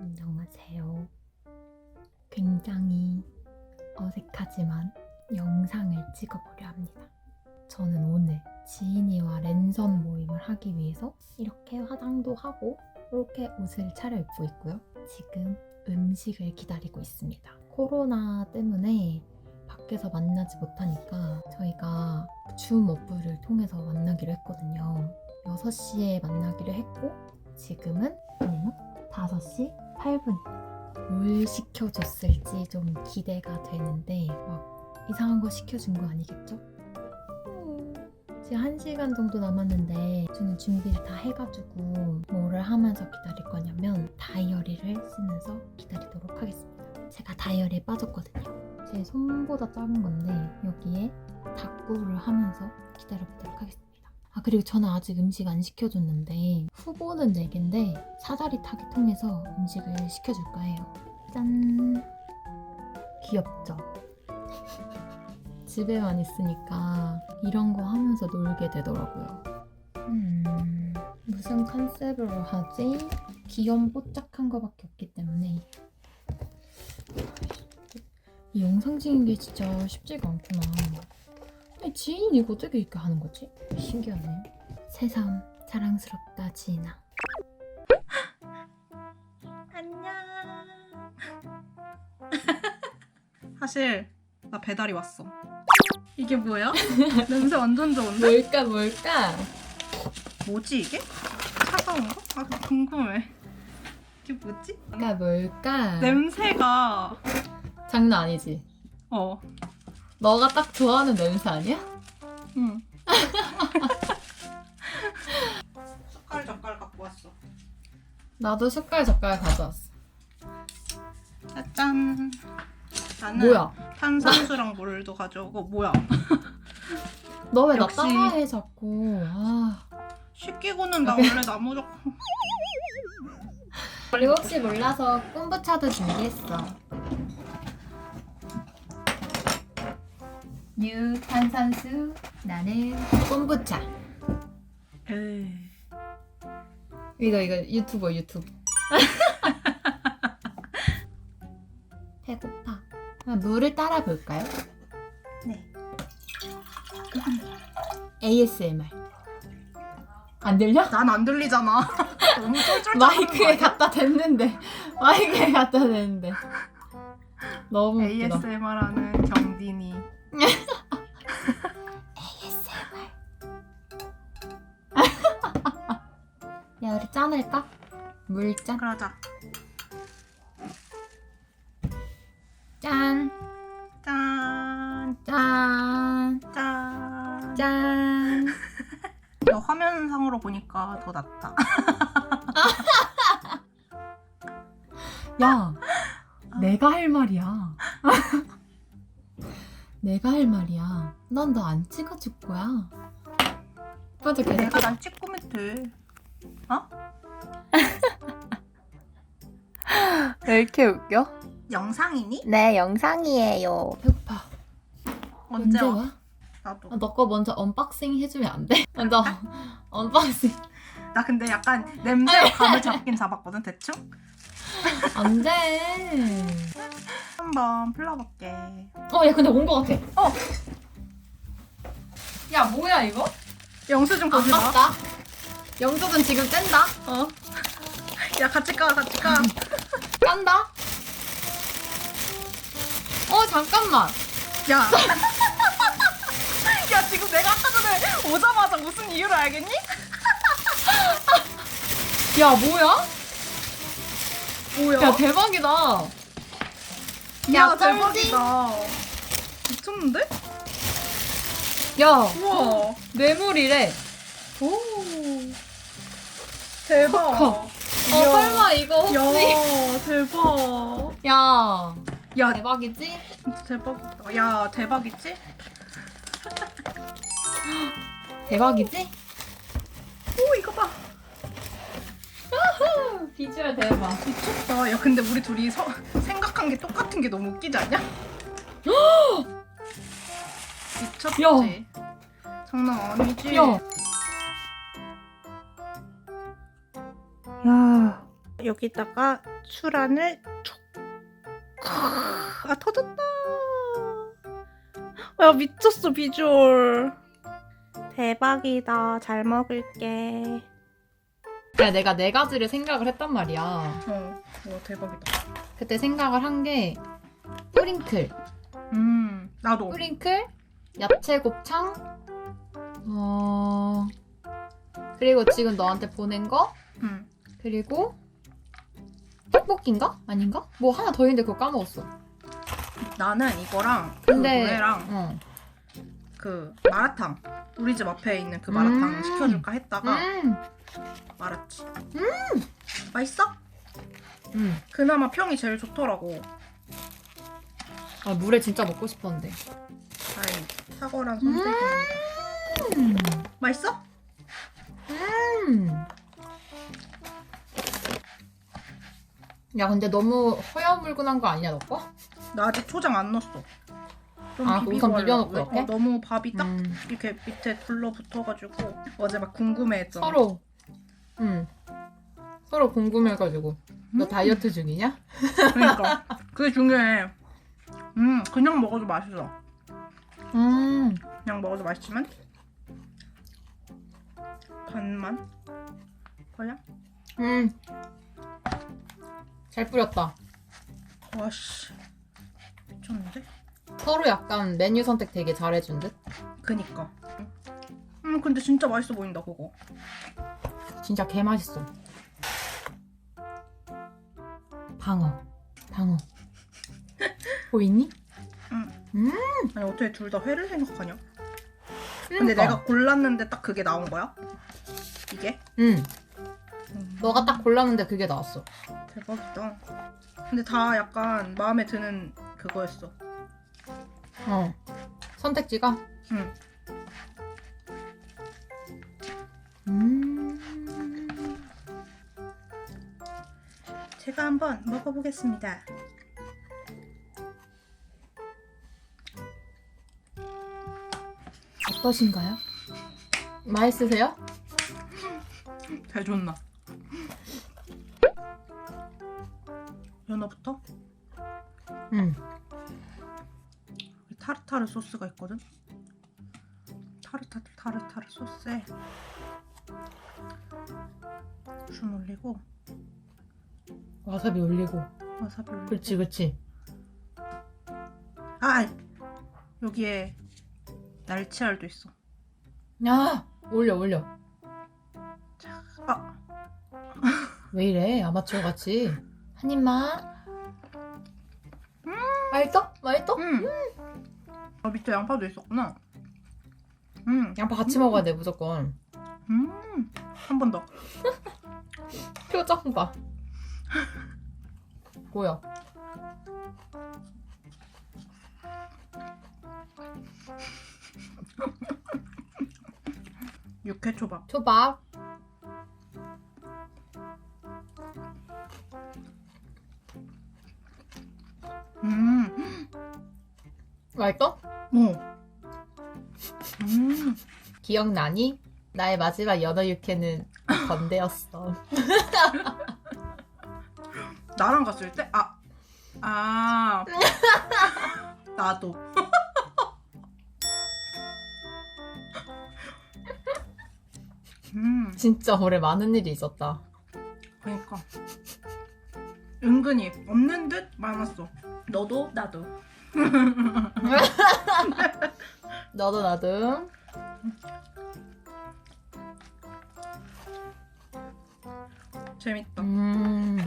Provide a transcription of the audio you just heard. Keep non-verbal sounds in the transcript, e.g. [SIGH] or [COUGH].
안녕하세요. 굉장히 어색하지만 영상을 찍어보려 합니다. 저는 오늘 지인이와 랜선 모임을 하기 위해서 이렇게 화장도 하고 이렇게 옷을 차려입고 있고요. 지금 음식을 기다리고 있습니다. 코로나 때문에 밖에서 만나지 못하니까 저희가 줌 어플을 통해서 만나기로 했거든요. 6시에 만나기로 했고 지금은 아니면 5시 8분입니다. 뭘 시켜줬을지 좀 기대가 되는데 막 이상한 거 시켜준 거 아니겠죠? 음, 지금 1시간 정도 남았는데 저는 준비를 다 해가지고 뭐를 하면서 기다릴 거냐면 다이어리를 쓰면서 기다리도록 하겠습니다. 제가 다이어리에 빠졌거든요. 제 손보다 작은 건데 여기에 닦구를 하면서 기다려보도록 하겠습니다. 아 그리고 저는 아직 음식 안 시켜줬는데 후보는 4개인데 사다리 타기 통해서 음식을 시켜줄까 해요. 짠 귀엽죠? [LAUGHS] 집에만 있으니까 이런 거 하면서 놀게 되더라고요. 음, 무슨 컨셉으로 하지? 귀염 뽀짝한 거밖에 없기 때문에 이 영상 찍는 게 진짜 쉽지가 않구나. 아니, 지인 이거 어떻게 이렇게 하는 거지? 신기하네. 새삼 자랑스럽다 지인아. [GASPS] 안녕. [LAUGHS] 사실 나 배달이 왔어. 이게 뭐야? [LAUGHS] 냄새 완전 좋은데? 뭘까 뭘까? 뭐지 이게? 차가운 거? 아 궁금해. 이게 뭐지? 뭘까 뭘까? 냄새가 장난 아니지? 어. 너가 딱 좋아하는 냄새 아니야? 응. [LAUGHS] 숟갈 젓갈 갖고 왔어. 나도 숟갈 젓갈 가져왔어. 짜잔. 나는 뭐야? 탄산수랑 물도 가져오고 뭐야? [LAUGHS] 너 왜 나 역시. 따라해 자꾸? 아. 시키고는 나 원래 나무젓 그리고 [LAUGHS] 혹시 몰라서 콤부차도 준비했어. 뉴 탄산수, 나는. 에이. 이거 이거 유튜버 유튜브. [LAUGHS] 배고파. 그럼 물을 따라 볼까요? 네. ASMR. 안 들려? 난 안 들리잖아. [LAUGHS] 너무 쫄쫄 마이크에 갖다 댔는데 마이크에 갖다 댔는데 너무 웃기다. ASMR하는 경딘이. 짠할까? 물짠. 그러자. 짠. 짠, 짠. 짠. 짠. [LAUGHS] 너 화면상으로 보니까 더 낫다. [LAUGHS] 야, 내가 할 말이야. [LAUGHS] 내가 할 말이야. 난 너 안 찍어줄 거야. 오빠도 계속 내가 날 찍고면 돼. 왜 이렇게 웃겨? 영상이니? 네, 영상이에요. 배고파. 언제 언제 와? 와? 나도. 아, 너거 먼저 언박싱 해주면 안 돼? [LAUGHS] 먼저 [LAUGHS] 언박싱. 나 근데 약간 냄새로 감을 잡긴 잡았거든 대충. 안 돼. [LAUGHS] 한번 풀러볼게. 어, 야, 근데 온 거 같아. 야, 뭐야 이거? 영수증 안 보지 마. 영수은 지금 뗀다. 어. 야 같이 까 같이 까. 깐다. 어, 잠깐만. 야. [LAUGHS] 야 지금 내가 아까 전에 오자마자 무슨 이유를 알겠니? 야, 뭐야? 뭐야? 야, 대박이다. 야? 대박이다. 미쳤는데? 야, 우와. 뇌물이래. 오. 대박. 어, 설마 이거 혹시. 야, 대박. 야, 야, 대박이지? 대박이다. 야, 대박이지? 대박이지? 오, 이거 봐. 비주얼 대박. 미쳤다. 야, 근데 우리 둘이 서, 생각한 게 똑같은 게 너무 웃기지 않냐? [GASPS] 미쳤지? 야. 장난 아니지? 야, 야. 여기다가 고추란을 촉. 아 터졌다. 야 미쳤어 비주얼. 대박이다. 잘 먹을게. 그래 내가 네 가지를 생각을 했단 말이야. 어, 와 대박이다. 그때 생각을 한 게 뿌링클, 음, 나도. 뿌링클, 야채 곱창, 어 그리고 지금 너한테 보낸 거 음, 그리고 떡볶이인가? 아닌가? 뭐 하나 더 있는데 그거 까먹었어. 나는 이거랑 근데 그 노래랑 어. 그 마라탕. 우리 집 앞에 있는 그 마라탕 음. 시켜줄까 했다가 음. 말았지. 음, 맛있어? 음. 그나마 평이 제일 좋더라고. 아 물에 진짜 먹고 싶었는데. 다행히 사과랑 선택입니다. 음. 맛있어? 야 근데 너무 허여물건한 거 아니야 너 거? 나 아직 초장 안 넣었어. 좀 아, 비비고 우선. 비벼놓고 왜- 이렇게? 어, 너무 밥이 딱 음. 이렇게 밑에 둘러붙어가지고 어제 막 궁금해했잖아. 서로. 음. 서로 궁금해가지고. 너 음. 다이어트 중이냐? 그러니까 그게 중요해. 음 그냥 먹어도 맛있어. 음. 그냥 먹어도 맛있지만 반만 그냥 음. 잘 뿌렸다. 와씨 미쳤는데? 서로 약간 메뉴 선택 되게 잘해준 듯? 그니까. 음 근데 진짜 맛있어 보인다 그거. 진짜 개 맛있어. 방어. 방어. [LAUGHS] 보이니? 아니 어떻게 둘 다 회를 생각하냐? 근데 그러니까. 내가 골랐는데 딱 그게 나온 거야? 이게? 응. 음, 너가 딱 골랐는데 그게 나왔어. 대박이다. 근데 다 약간 마음에 드는 그거였어. 어. 선택지가? 응. 음. 제가 한번 먹어보겠습니다. 어떠신가요? 맛있으세요? 잘 줬나? 응. 여기 타르타르 소스가 있거든. 타르타르 타르타르 소스에 준 올리고 와사비 올리고. 와사비 올리고. 그렇지, 그렇지. 아 여기에 날치알도 있어. 야, 올려, 올려. 아왜 이래? 아마추어 같이. 한 입만. 맛있어? 맛있어? 음. 아 밑에 양파도 있었구나. 음. 양파 같이 먹어야 돼, 무조건. 음. 한 번 더. [LAUGHS] 표정 봐. 뭐야? [LAUGHS] 육회 초밥. 초밥. 음. 맛있어? 오. 음. 기억나니? 나의 마지막 연어 육회는 건대였어. [LAUGHS] 나랑 갔을 때? 아. 아. [LAUGHS] 나도. [LAUGHS] 음. 진짜 올해 많은 일이 있었다. 그러니까. 은근히 없는 듯 많았어. 너도 나도. [LAUGHS] 너도 나도. 재밌다. 음.